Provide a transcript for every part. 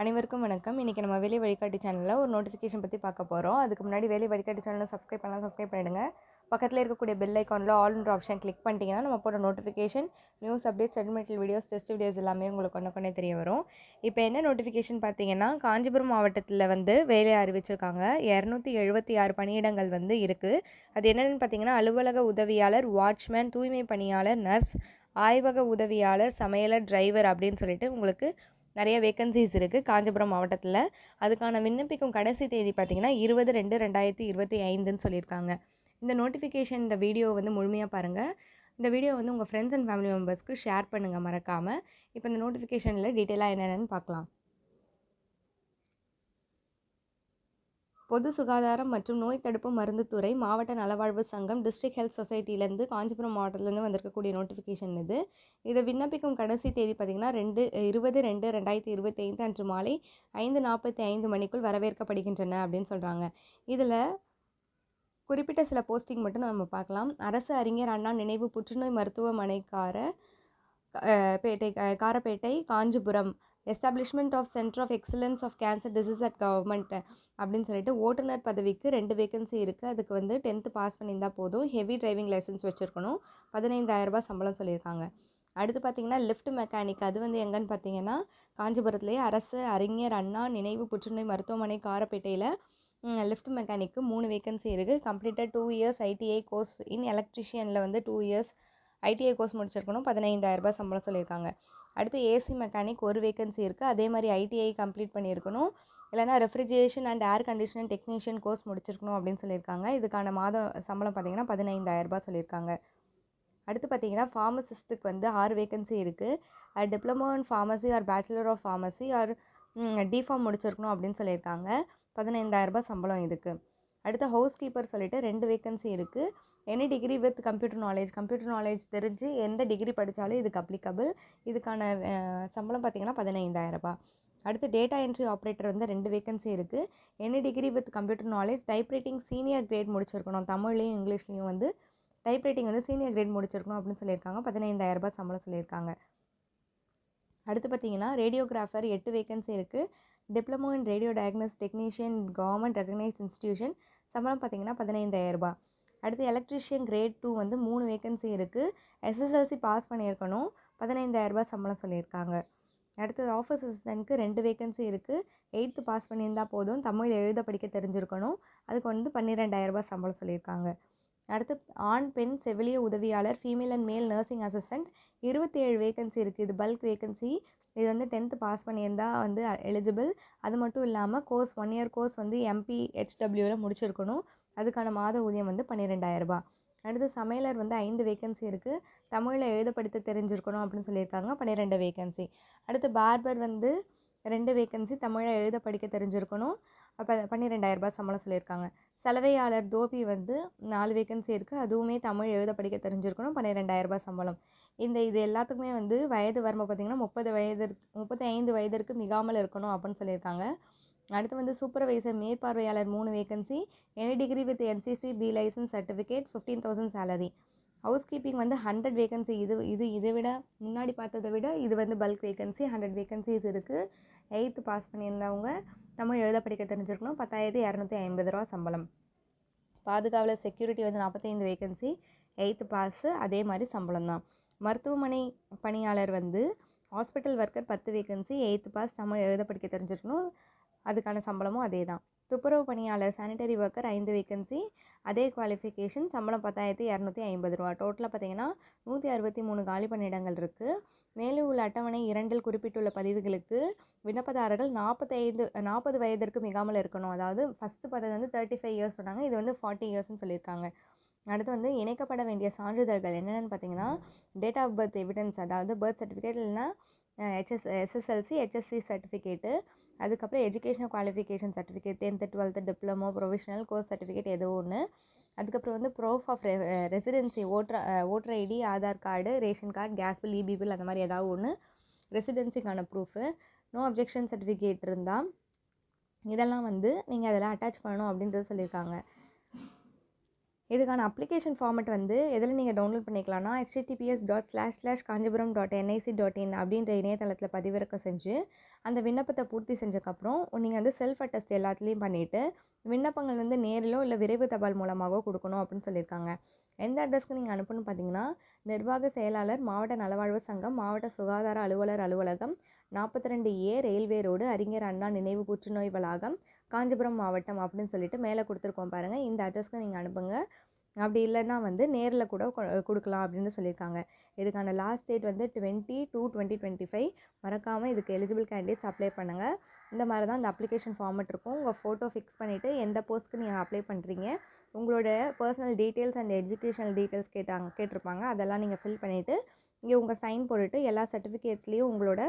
அனைவருக்கும் வணக்கம். இன்றைக்கி நம்ம வேலை வழிகாட்டி சேனலில் ஒரு நோட்டிஃபிகேஷன் பற்றி பார்க்க போகிறோம் அதுக்கு முன்னாடி வேலை வழிகாட்டி சேனலை சப்ஸ்கிரைப் பண்ணலாம் சப்ஸ்கிரைப் பண்ணிடுங்க. பக்கத்தில் இருக்கக்கூடிய பெல் ஐக்கானில் ஆல்ன்ற ஆப்ஷன் கிளிக் பண்ணிட்டீங்கன்னா நம்ம போகிற notification news updates sentimental videos test videos எல்லாமே உங்களுக்கு ஒன்று கொண்டே தெரிய வரும். இப்போ என்ன நோட்டிஃபிகேஷன் பார்த்தீங்கன்னா காஞ்சிபுரம் மாவட்டத்தில் வந்து வேலையை அறிவிச்சிருக்காங்க. இரநூத்தி எழுபத்தி ஆறு பணியிடங்கள் வந்து இருக்குது அது என்னென்னு பார்த்தீங்கன்னா அலுவலக உதவியாளர் வாட்ச்மேன் தூய்மை பணியாளர் நர்ஸ் ஆய்வக உதவியாளர் சமையலர் டிரைவர் அப்படின்னு சொல்லிட்டு உங்களுக்கு நிறைய வேகன்சிஸ் இருக்குது காஞ்சிபுரம் மாவட்டத்தில். அதுக்கான விண்ணப்பிக்கும் கடைசி தேதி பார்த்தீங்கன்னா இருபது ரெண்டு ரெண்டாயிரத்தி இருபத்தி ஐந்துன்னு சொல்லியிருக்காங்க. இந்த நோட்டிஃபிகேஷன் இந்த வீடியோ வந்து முழுமையாக பாருங்கள் இந்த வீடியோ வந்து உங்கள் ஃப்ரெண்ட்ஸ் அண்ட் ஃபேமிலி மெம்பர்ஸ்க்கு ஷேர் பண்ணுங்கள் மறக்காமல் இப்போ இந்த நோட்டிஃபிகேஷனில் டீட்டெயிலாக என்னென்னு பார்க்கலாம் பொது சுகாதாரம் மற்றும் நோய் தடுப்பு மருந்துத்துறை மாவட்ட நலவாழ்வு சங்கம் டிஸ்ட்ரிக்ட் ஹெல்த் சொசைட்டிலேருந்து காஞ்சிபுரம் மாவட்டத்திலேருந்து வந்திருக்கக்கூடிய நோட்டிஃபிகேஷன் இது. இதை விண்ணப்பிக்கும் கடைசி தேதி பார்த்திங்கன்னா ரெண்டு இருபது ரெண்டு ரெண்டாயிரத்தி இருபத்தி ஐந்து அன்று மாலை ஐந்து நாற்பத்தி ஐந்து மணிக்குள் வரவேற்கப்படுகின்றன அப்படின்னு சொல்கிறாங்க இதில் குறிப்பிட்ட சில போஸ்டிங் மட்டும் நம்ம பார்க்கலாம். அரசு அறிஞர் அண்ணா நினைவு புற்றுநோய் மருத்துவமனைக்கார பேட்டை Karapettai Kanchipuram establishment of centre of excellence of cancer disease at government அப்படின்னு சொல்லிட்டு ஓட்டுநர் பதவிக்கு ரெண்டு வேகன்சி இருக்குது அதுக்கு வந்து டென்த்து பாஸ் பண்ணியிருந்தால் போதும். ஹெவி டிரைவிங் லைசன்ஸ் வச்சுருக்கணும். பதினைந்தாயிரரூபா சம்பளம் சொல்லியிருக்காங்க. அடுத்து பார்த்தீங்கன்னா லிஃப்ட் மெக்கானிக். அது வந்து எங்கன்னு பார்த்தீங்கன்னா காஞ்சிபுரத்துலேயே அரசு அறிஞர் அண்ணா நினைவு புற்றுநோய் மருத்துவமனை காரப்பேட்டையில் லிஃப்ட் மெக்கானிக்கு மூணு வேகன்சி இருக்குது கம்ப்ளீட்டாக two years ITI course in எலக்ட்ரிஷியனில் வந்து டூ இயர்ஸ் ஐடிஐ கோர்ஸ் முடிச்சிருக்கணும். பதினைந்தாயிரரூபா சம்பளம் சொல்லியிருக்காங்க. அடுத்து ஏசி மெக்கானிக் ஒரு வேகன்சி இருக்குது அதே மாதிரி ஐடிஐ கம்ப்ளீட் பண்ணியிருக்கணும். இல்லைனா refrigeration and air conditioning technician course முடிச்சிருக்கணும் அப்படின்னு சொல்லியிருக்காங்க. இதுக்கான மாதம் சம்பளம் பார்த்தீங்கன்னா பதினைந்தாயிரரூபா சொல்லியிருக்காங்க. அடுத்து பார்த்தீங்கன்னா ஃபார்மசிஸ்ட்டுக்கு வந்து ஆறு வேகன்சி இருக்குது diploma in pharmacy or bachelor of pharmacy or D Pharm முடிச்சிருக்கணும் அப்படின்னு சொல்லியிருக்காங்க. பதினைந்தாயிரரூபா சம்பளம் இதுக்கு. அடுத்து ஹவுஸ் கீப்பர் சொல்லிட்டு ரெண்டு வேகன்சி இருக்குது any degree with computer knowledge computer knowledge தெரிஞ்சு எந்த டிகிரி படித்தாலும் இதுக்கு அப்ளிகபிள் இதுக்கான சம்பளம் பார்த்திங்கன்னா பதினைந்தாயிரரூபா. அடுத்து டேட்டா என்ட்ரி ஆப்ரேட்டர் வந்து ரெண்டு வேகன்சி இருக்குது any degree with computer knowledge typewriting senior grade முடிச்சிருக்கணும். தமிழ்லையும் இங்கிலீஷ்லேயும் வந்து டைப்ரைட்டிங் வந்து சீனியர் கிரேட் முடிச்சிருக்கணும் அப்படின்னு சொல்லியிருக்காங்க. பதினைந்தாயிரரூபா சம்பளம் சொல்லியிருக்காங்க. அடுத்து பார்த்தீங்கன்னா ரேடியோகிராஃபர் எட்டு வேகன்சி இருக்குது diploma in radio diagnosis technician government recognised institution சம்பளம் பார்த்தீங்கன்னா பதினைந்தாயிரரூபா. அடுத்து எலக்ட்ரிஷியன் கிரேட் டூ வந்து மூணு வேகன்சி இருக்குது எஸ்எஸ்எல்சி பாஸ் பண்ணியிருக்கணும். பதினைந்தாயிரரூபா சம்பளம் சொல்லியிருக்காங்க. அடுத்து ஆஃபீஸ் அசிஸ்டண்ட்க்கு ரெண்டு வேகன்சி இருக்குது எயித்து பாஸ் பண்ணியிருந்தால் போதும். தமிழ் எழுத படிக்க தெரிஞ்சிருக்கணும். அதுக்கு வந்து பன்னிரெண்டாயிரரூபா சம்பளம் சொல்லியிருக்காங்க. அடுத்து ஆண் பெண் செவிலிய உதவியாளர் female and male nursing assistant இருபத்தி ஏழு வேகன்சி இருக்குது இது பல்க் வேகன்சி இது வந்து டென்த்து பாஸ் பண்ணியிருந்தா வந்து எலிஜிபிள் அது மட்டும் இல்லாமல் கோர்ஸ் ஒன் இயர் கோர்ஸ் வந்து எம்பி ஹெச்டபிள்யூவில் முடிச்சிருக்கணும். அதுக்கான மாத ஊதியம் வந்து பன்னிரெண்டாயிரரூபா அடுத்து சமையலர் வந்து ஐந்து வேகன்சி இருக்குது தமிழில் எழுத படித்து தெரிஞ்சிருக்கணும் அப்படின்னு சொல்லியிருக்காங்க. பன்னிரெண்டு வேகன்சி அடுத்து பார்பர் வந்து ரெண்டு வேகன்சி தமிழில் எழுத படிக்க தெரிஞ்சிருக்கணும். அப்போ ரூபாய் சம்பளம் சொல்லியிருக்காங்க. சலவையாளர் தோபி வந்து நாலு வேகன்சி இருக்குது அதுவுமே தமிழ் எழுத படிக்க தெரிஞ்சிருக்கணும். பன்னிரெண்டாயிரரூபா சம்பளம். இந்த இது எல்லாத்துக்குமே வந்து வயது வரம்பு பார்த்திங்கன்னா முப்பது வயது முப்பத்தி ஐந்து வயதிற்கு மிகாமல் இருக்கணும் அப்படின்னு சொல்லியிருக்காங்க. அடுத்து வந்து சூப்பர்வைசர் மேற்பார்வையாளர் மூணு vacancy any degree with NCC B licence certificate fifteen thousand salary housekeeping வந்து ஹண்ட்ரட் வேகன்சி இது இது இதை விட முன்னாடி பார்த்ததை விட இது வந்து பல்க் வேகன்சி ஹண்ட்ரட் வேகன்சிஸ் இருக்குது எயித்து பாஸ் பண்ணியிருந்தவங்க. தமிழ் எழுத படிக்க தெரிஞ்சிருக்கணும். பத்தாயிரத்தி இரநூத்தி ஐம்பது ரூபா சம்பளம். பாதுகாவலர் செக்யூரிட்டி வந்து நாற்பத்தைந்து வேகன்சி எயித்து பாஸு அதே மாதிரி சம்பளம் தான் மருத்துவமனை பணியாளர் வந்து ஹாஸ்பிட்டல் ஒர்க்கர் பத்து வேகன்சி எயித்து பாஸ் தமிழ் எழுத படிக்க தெரிஞ்சிருக்கணும். அதுக்கான சம்பளமும் அதே தான் துப்புரவு பணியாளர் சானிட்டரி ஒர்க்கர் ஐந்து வேகன்சி அதே குவாலிஃபிகேஷன் சம்பளம் பத்தாயிரத்தி இரநூத்தி ஐம்பது ரூபா. டோட்டலாக பார்த்தீங்கன்னா நூற்றி அறுபத்தி மூணு காலி பணியிடங்கள் இருக்குது மேலே உள்ள அட்டவணை இரண்டில் குறிப்பிட்டுள்ள பதிவுகளுக்கு விண்ணப்பதாரர்கள் நாற்பத்தைந்து நாற்பது வயதிற்கு மிகாமல் இருக்கணும். அதாவது ஃபஸ்ட்டு பார்த்தது வந்து தேர்ட்டி ஃபைவ் இயர்ஸ் சொன்னாங்க. இது வந்து ஃபார்ட்டி இயர்ஸ்னு சொல்லியிருக்காங்க. அடுத்து வந்து இணைக்கப்பட வேண்டிய சான்றிதழ்கள் என்னென்னு பார்த்தீங்கன்னா டேட் ஆஃப் பர்த் எவிடன்ஸ் அதாவது பர்த் சர்டிஃபிகேட் இல்லைனா ஹெச்எஸ் எஸ்எஸ்எல்சி ஹெச்எஸ்சி சர்டிஃபிகேட்டு அதுக்கப்புறம் educational qualification certificate tenth twelfth diploma professional course certificate ஏதோ ஒன்று அதுக்கப்புறம் வந்து proof of residency voter voter ID Aadhaar card ration card gas bill EB bill அந்த மாதிரி ஏதாவது ஒன்று ரெசிடென்சிக்கான ப்ரூஃபு நோ அப்ஜெக்ஷன் சர்டிஃபிகேட் இருந்தால் இதெல்லாம் வந்து நீங்கள் அதில் அட்டாச் பண்ணணும் அப்படின்றது சொல்லியிருக்காங்க. இதுக்கான அப்ளிகேஷன் ஃபார்மெட் வந்து எதில் நீங்கள் டவுன்லோட் பண்ணிக்கலாம்னா HTTPS dot slash slash Kanchipuram dot NIC dot in அப்படின்ற இணையதளத்தில் பதிவிறக்கம் செஞ்சு அந்த விண்ணப்பத்தை பூர்த்தி செஞ்சக்கப்புறம் நீங்கள் வந்து செல்ஃப் அட்டஸ்ட் எல்லாத்துலேயும் பண்ணிவிட்டு விண்ணப்பங்கள் வந்து நேரிலோ இல்லை விரைவு தபால் மூலமாகவோ கொடுக்கணும் அப்படின்னு சொல்லியிருக்காங்க. எந்த அட்ரஸ்க்கு நீங்கள் அனுப்பணும்னு பார்த்தீங்கன்னா நிர்வாக செயலாளர் மாவட்ட நலவாழ்வு சங்கம் மாவட்ட சுகாதார அலுவலர் அலுவலகம் நாற்பத்தி ரெண்டு ஏ ரயில்வே ரோடு அறிஞர் அண்ணா நினைவு புற்றுநோய் வளாகம் காஞ்சிபுரம் மாவட்டம் அப்படின்னு சொல்லிட்டு மேலே கொடுத்துருக்கோம் பாருங்கள் இந்த அட்ரஸ்க்கு நீங்கள் அனுப்புங்க. அப்படி இல்லைன்னா வந்து நேரில் கூட கொ- கொடுக்கலாம் அப்படின்னு சொல்லியிருக்காங்க. இதுக்கான லாஸ்ட் டேட் வந்து twenty two twenty twenty five மறக்காமல் இதுக்கு எலிஜிபிள் கேண்டிடேட்ஸ் அப்ளை பண்ணுங்கள் இந்த மாதிரி தான் இந்த அப்ளிகேஷன் ஃபார்மெட் இருக்கும். உங்கள் ஃபோட்டோ ஃபிக்ஸ் பண்ணிவிட்டு எந்த போஸ்ட்க்கு நீங்கள் அப்ளை பண்ணுறீங்க உங்களோட personal details and educational details கேட்டாங்க கேட்டிருப்பாங்க. அதெல்லாம் நீங்கள் ஃபில் பண்ணிவிட்டு இங்கே உங்கள் சைன் போட்டுட்டு எல்லா சர்டிஃபிகேட்ஸ்லேயும் உங்களோட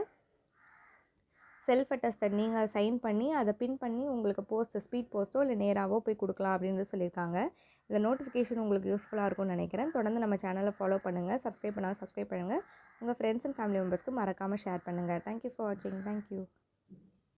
செல்ஃப் அட்டஸ்டட் நீங்கள் சைன் பண்ணி அதை பின் பண்ணி உங்களுக்கு போஸ்ட் ஸ்பீட் போஸ்ட்டோ இல்லை நேராகவோ போய் கொடுக்கலாம் அப்படின்னு சொல்லியிருக்காங்க. இந்த நோட்டிஃபிகேஷன் உங்களுக்கு யூஸ்ஃபுல்லாக இருக்கும்னு நினைக்கிறேன். தொடர்ந்து நம்ம சேனலை ஃபாலோ பண்ணுங்கள் சப்ஸ்கிரைப் பண்ணால் சப்ஸ்கிரைப் பண்ணுங்கள் உங்கள் ஃப்ரெண்ட்ஸ் அண்ட் ஃபேமிலி மெம்பர்ஸ்க்கு மறக்காமல் ஷேர் பண்ணுங்கள் தேங்க்யூ ஃபார் வாட்சிங் தேங்க்யூ